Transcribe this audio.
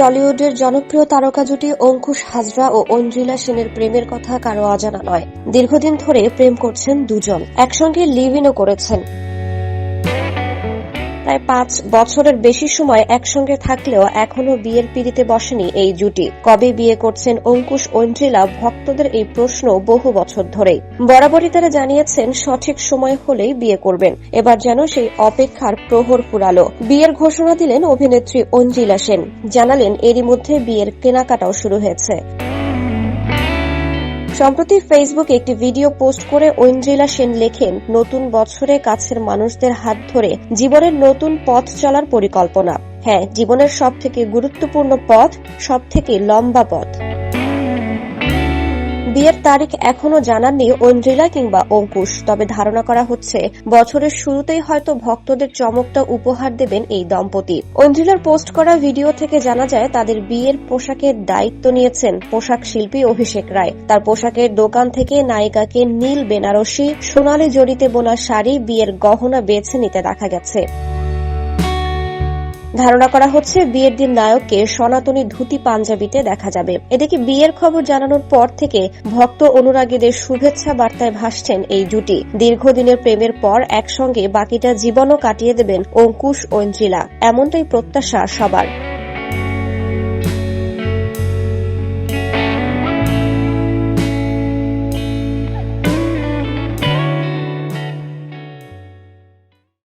টলিউডের জনপ্রিয় তারকা জুটি অঙ্কুশ হাজরা ও ঐন্দ্রিলা সেনের প্রেমের কথা কারও অজানা নয়। দীর্ঘদিন ধরে প্রেম করছেন দুজন। একসঙ্গে লিভ ইনও করেছেন। প্রায় পাঁচ বছরের বেশি সময় একসঙ্গে থাকলেও এখনও বিয়ের পিড়িতে বসেনি এই জুটি। কবে বিয়ে করছেন অঙ্কুশ ঐন্দ্রিলা ভক্তদের এই প্রশ্ন বহু বছর ধরেই। বরাবরই তারা জানিয়েছেন, সঠিক সময় হলেই বিয়ে করবেন। এবার যেন সেই অপেক্ষার প্রহর ফুরালো। বিয়ের ঘোষণা দিলেন অভিনেত্রী ঐন্দ্রিলা সেন। জানালেন, এরই মধ্যে বিয়ের কেনাকাটাও শুরু হয়েছে। সম্প্রতি ফেসবুকে একটি ভিডিও পোস্ট করে ঐন্দ্রিলা সেন লেখেন, নতুন বছরে কাছের মানুষদের হাত ধরে জীবনের নতুন পথ চলার পরিকল্পনা। হ্যাঁ জীবনের সব থেকে গুরুত্বপূর্ণ পথ সব থেকে লম্বা পথ। বিয়ের তারিখ এখনও জানাননি ঐন্দ্রিলা কিংবা অঙ্কুশ, তবে ধারণা করা হচ্ছে বছরের শুরুতেই হয়তো ভক্তদের চমকটা উপহার দেবেন এই দম্পতি। ঐন্দ্রিলার পোস্ট করা ভিডিও থেকে জানা যায়, তাদের বিয়ের পোশাকের দায়িত্ব নিয়েছেন পোশাক শিল্পী অভিষেক রায়। তার পোশাকের দোকান থেকে নায়িকাকে নীল বেনারসি, সোনালি জড়িতে বোনা শাড়ি, বিয়ের গহনা বেছে নিতে দেখা গেছে। ধারণা করা হচ্ছে বিয়ের দিন নায়ককে সনাতনী ধুতি পাঞ্জাবিতে দেখা যাবে। এদিকে বিয়ের খবর জানানোর পর থেকে ভক্ত অনুরাগীদের শুভেচ্ছা বার্তায় ভাসছেন এই জুটি। দীর্ঘদিনের প্রেমের পর একসঙ্গে বাকিটা জীবনও কাটিয়ে দেবেন অঙ্কুশ ঐন্দ্রিলা এমনটাই প্রত্যাশা সবার।